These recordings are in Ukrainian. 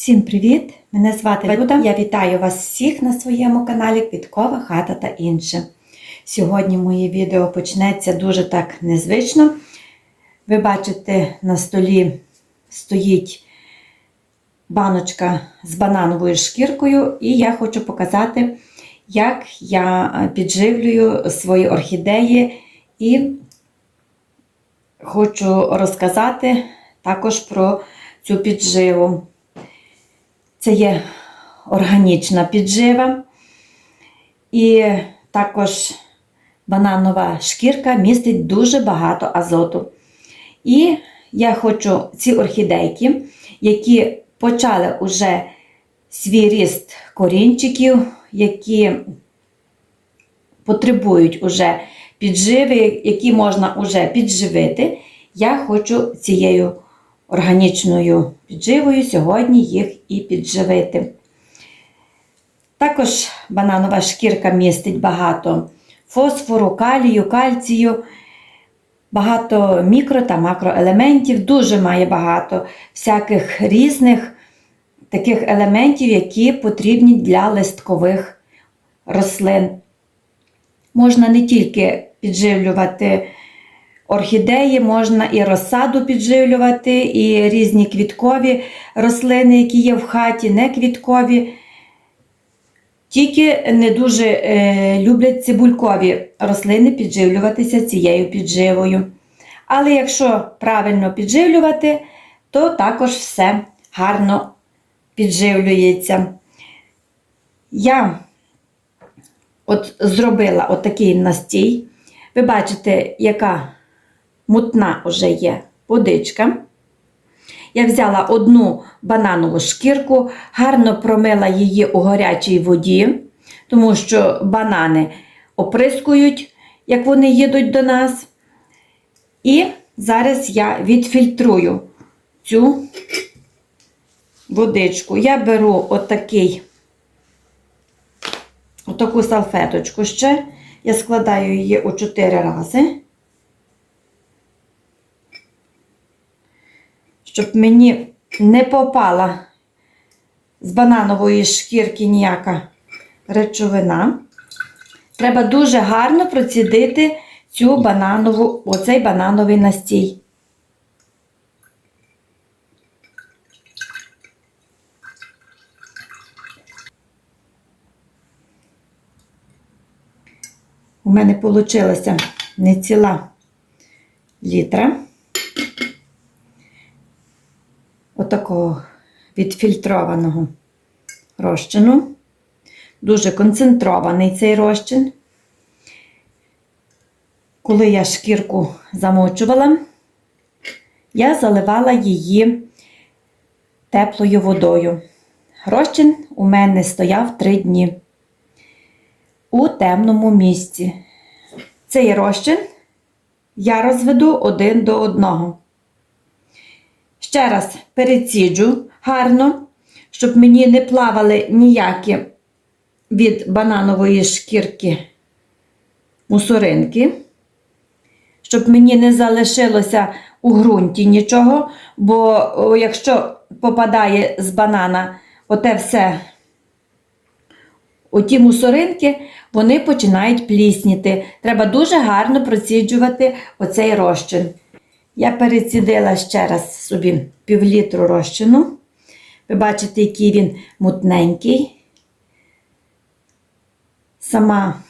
Всім привіт! Мене звати Люда. Я вітаю вас всіх на своєму каналі Квіткова хата та інше. Сьогодні моє відео почнеться дуже так незвично. Ви бачите, на столі стоїть баночка з банановою шкіркою, і я хочу показати, як я підживлюю свої орхідеї і хочу розказати також про цю підживу. Це є органічна піджива. І також бананова шкірка містить дуже багато азоту. І я хочу ці орхідейки, які почали уже свій ріст корінчиків, які потребують уже підживи, які можна уже підживити, я хочу цією органічною підживою сьогодні їх і підживити. Також бананова шкірка містить багато фосфору, калію, кальцію, багато мікро та макроелементів, дуже має багато всяких різних таких елементів, які потрібні для листкових рослин. Можна не тільки підживлювати орхідеї, можна і розсаду підживлювати, і різні квіткові рослини, які є в хаті, не квіткові. Тільки не дуже е, люблять цибулькові рослини підживлюватися цією підживою. Але якщо правильно підживлювати, то також все гарно підживлюється. Я от зробила отакий настій. Ви бачите, яка мутна вже є водичка. Я взяла одну бананову шкірку, гарно промила її у гарячій воді, тому що банани оприскують, як вони їдуть до нас. І зараз я відфільтрую цю водичку. Я беру отакий, отаку салфеточку ще, я складаю її у 4 рази. Щоб мені не попала з бананової шкірки ніяка речовина. Треба дуже гарно процідити цю бананову, оцей банановий настій. У мене вийшла не ціла літра. Отакого відфільтрованого розчину. Дуже концентрований цей розчин. Коли я шкірку замочувала, я заливала її теплою водою. Розчин у мене стояв 3 дні у темному місці. Цей розчин я розведу один до одного. Ще раз переціджу гарно, щоб мені не плавали ніякі від бананової шкірки мусоринки, щоб мені не залишилося у ґрунті нічого, бо якщо попадає з банана оте все, оті мусоринки, вони починають плісніти. Треба дуже гарно проціджувати оцей розчин. Я перецідила ще раз собі півлітру розчину. Ви бачите, який він мутненький. Сама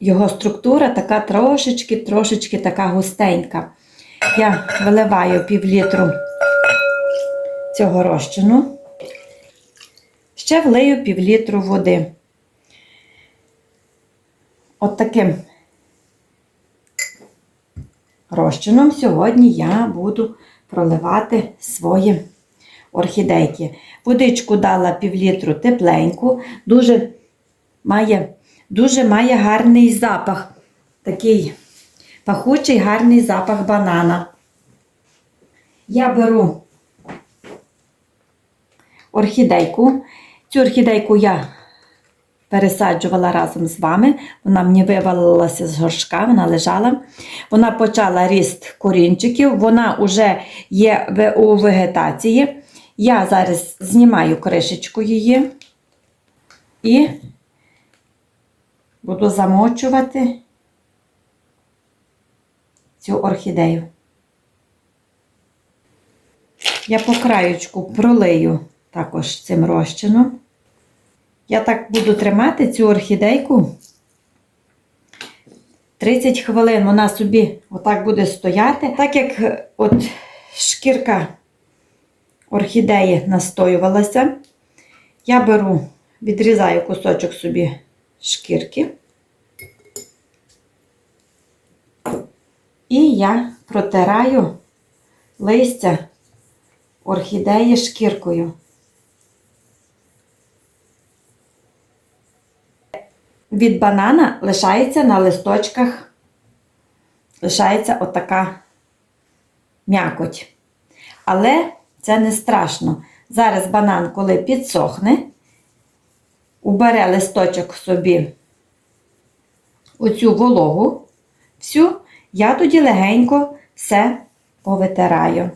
його структура така трошечки-трошечки така густенька. Я виливаю півлітру цього розчину. Ще влию півлітру води. От таким розчином сьогодні я буду проливати свої орхідейки. Водичку дала півлітру тепленьку, дуже має, дуже має гарний запах, такий пахучий гарний запах банана. Я беру орхідейку. Цю орхідейку я пересаджувала разом з вами. Вона мені вивалилася з горшка, вона лежала. Вона почала ріст корінчиків, вона вже є у вегетації. Я зараз знімаю кришечку її і буду замочувати цю орхідею. Я по краючку пролию також цим розчином. Я так буду тримати цю орхідейку 30 хвилин вона собі отак буде стояти. Так як е, от шкірка орхідеї настоювалася, я беру, відрізаю кусочок собі шкірки. І я протираю листя орхідеї шкіркою. Від банана лишається на листочках, лишається отака м'якоть. Але це не страшно. Зараз банан, коли підсохне, убере листочок собі оцю вологу, всю, я тоді легенько все повитираю.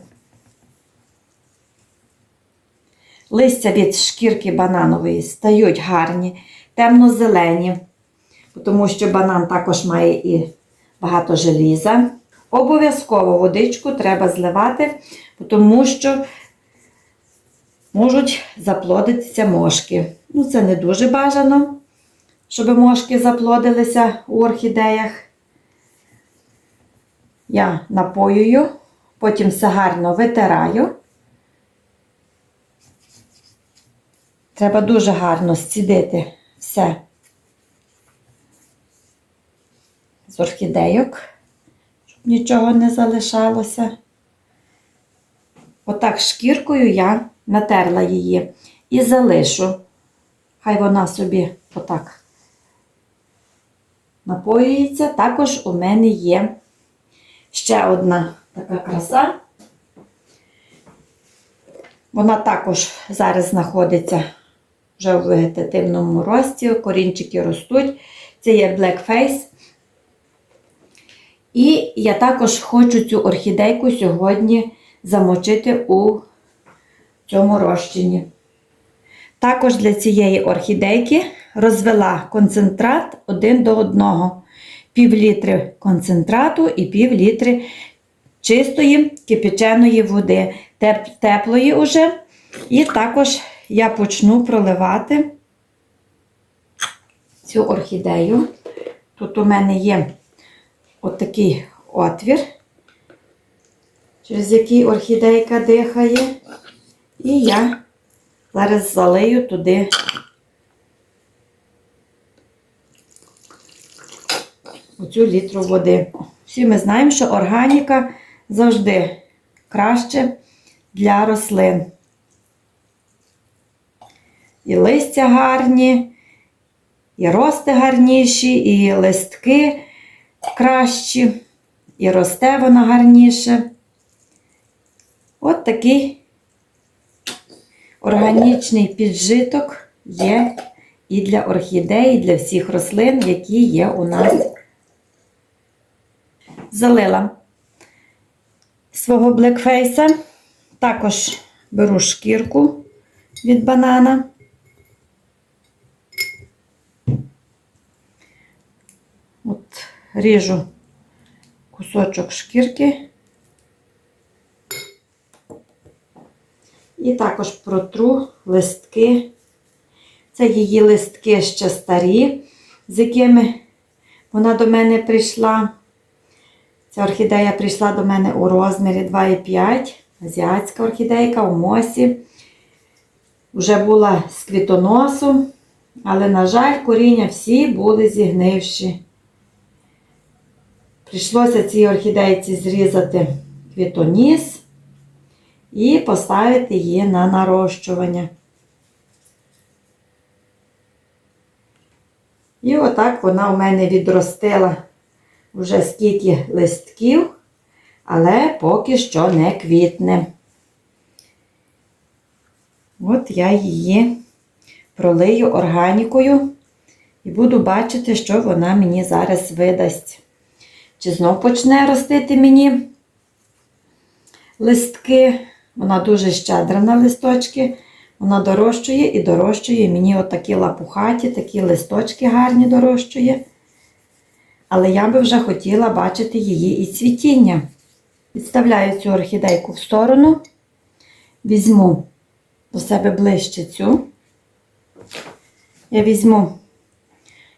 Листя від шкірки бананової стають гарні, темно-зелені, тому що банан також має і багато желіза. Обов'язково водичку треба зливати, тому що можуть заплодитися мошки. Ну, це не дуже бажано, щоб мошки заплодилися у орхідеях. Я напоюю, потім все гарно витираю. Треба дуже гарно зцідити все орхідейок, щоб нічого не залишалося. Отак шкіркою я натерла її і залишу. Хай вона собі отак напоюється. Також у мене є ще одна така краса. Вона також зараз знаходиться вже в вегетативному рості, корінчики ростуть. Це є Black Face. І я також хочу цю орхідейку сьогодні замочити у цьому розчині. Також для цієї орхідейки розвела концентрат один до одного. Пів літри концентрату і пів літри чистої кипяченої води, теп- теплої уже. І також я почну проливати цю орхідею. Тут у мене є отакий отвір, через який орхідейка дихає. І я зараз залию туди оцю літру води. Всі ми знаємо, що органіка завжди краще для рослин. І листя гарні, і рости гарніші, і листки кращі, і росте вона гарніше. От такий органічний піджиток є і для орхідей, і для всіх рослин, які є у нас. Залила свого блекфейса. Також беру шкірку від банана. От ріжу кусочок шкірки. І також протру листки. Це її листки ще старі, з якими вона до мене прийшла. Ця орхідея прийшла до мене у розмірі 2,5. Азіатська орхідейка у мосі. Вже була з квітоносу, але, на жаль, коріння всі були зігнивші. Прийшлося цій орхідейці зрізати квітоніс і поставити її на нарощування. І отак вона у мене відростила вже скільки листків, але поки що не квітне. От я її пролию органікою і буду бачити, що вона мені зараз видасть. Чи знов почне ростити мені листки Вона дуже щедра на листочки. Вона дорощує і дорощує. Мені отакі лапухаті, такі листочки гарні дорощує. Але я би вже хотіла бачити її і цвітіння. Відставляю цю орхідейку в сторону, візьму до себе ближче цю. Я візьму,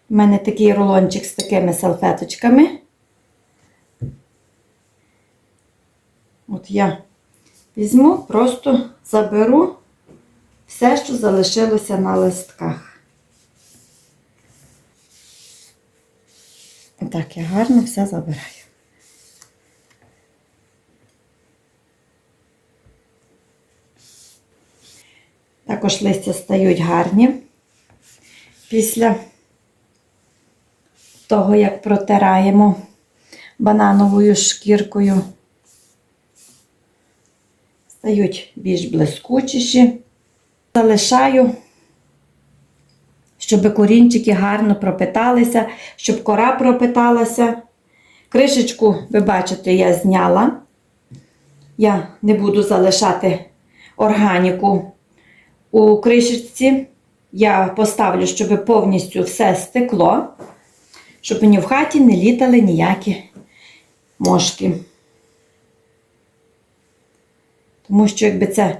в мене такий рулончик з такими салфеточками. От я візьму, просто заберу все, що залишилося на листках. Так, я гарно все забираю. Також листя стають гарні після того, як протираємо банановою шкіркою. Стають більш блискучіші. Залишаю, щоб корінчики гарно пропиталися, щоб кора пропиталася. Кришечку, ви бачите, я зняла. Я не буду залишати органіку у кришечці. Я поставлю, щоб повністю все стекло, щоб мені в хаті не літали ніякі мошки. Тому що, якби це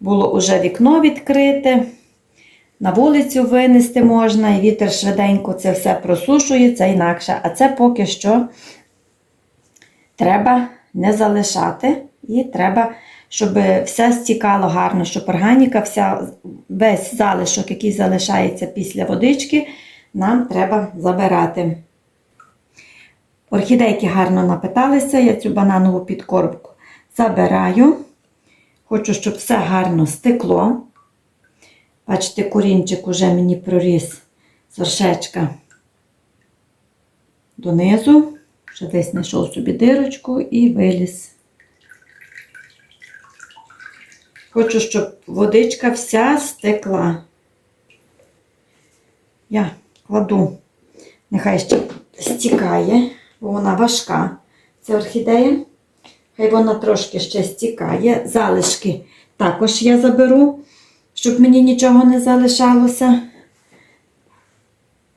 було уже вікно відкрите, на вулицю винести можна, і вітер швиденько це все просушує, це інакше. А це поки що треба не залишати. І треба, щоб все стікало гарно, щоб органіка, вся, весь залишок, який залишається після водички, нам треба забирати. Орхідейки гарно напиталися, я цю бананову підкорбку забираю. Хочу, щоб все гарно стекло. Бачите, корінчик уже мені проріс з вершечка донизу. Вже десь знайшов собі дирочку і виліз. Хочу, щоб водичка вся стекла. Я кладу, нехай ще стікає, бо вона важка. Це орхідея. Хай вона трошки ще стікає. Залишки також я заберу, щоб мені нічого не залишалося.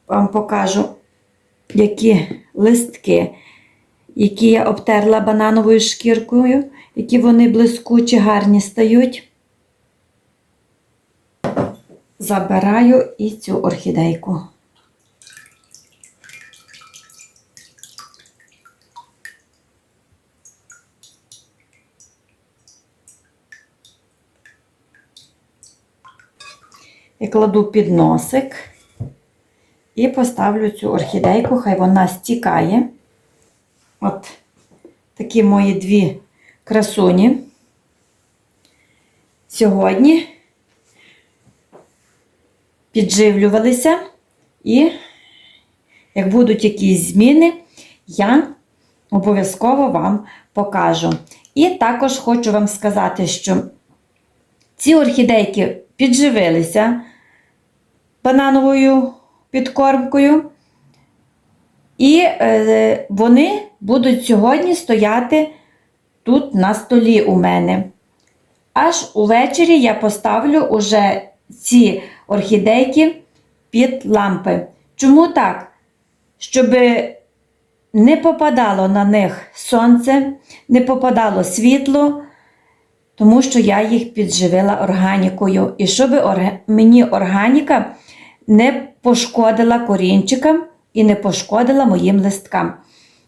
Вам покажу, які листки, які я обтерла банановою шкіркою, які вони блискучі, гарні стають. Забираю і цю орхідейку. І кладу під носик і поставлю цю орхідейку, хай вона стікає. От такі мої дві красуні. Сьогодні підживлювалися, і як будуть якісь зміни, я обов'язково вам покажу. І також хочу вам сказати, що ці орхідейки підживилися банановою підкормкою, і е, вони будуть сьогодні стояти тут на столі у мене. Аж увечері я поставлю уже ці орхідейки під лампи. Чому так? Щоб не попадало на них сонце, не попадало світло, тому що я їх підживила органікою. І щоб мені органіка не пошкодила корінчикам і не пошкодила моїм листкам.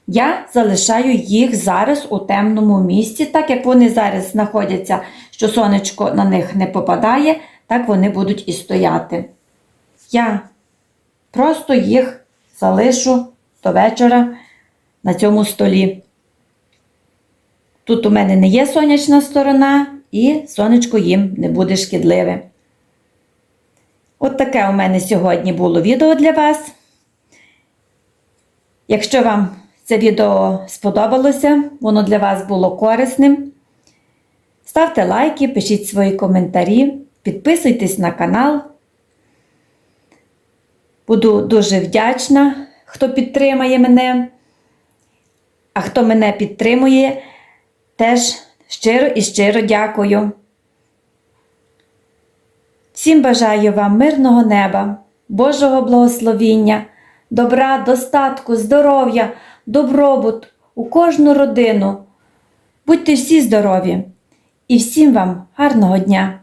Я залишаю їх зараз у темному місці, так як вони зараз знаходяться, що сонечко на них не попадає, так вони будуть і стояти. Я просто їх залишу до вечора на цьому столі. Тут у мене не є сонячна сторона, і сонечко їм не буде шкідливе. От таке у мене сьогодні було відео для вас. Якщо вам це відео сподобалося, воно для вас було корисним. Ставте лайки, пишіть свої коментарі, підписуйтесь на канал. Буду дуже вдячна, хто підтримає мене. А хто мене підтримує, теж щиро і щиро дякую. Всім бажаю вам мирного неба, Божого благословіння, добра, достатку, здоров'я, добробут у кожну родину. Будьте всі здорові і всім вам гарного дня!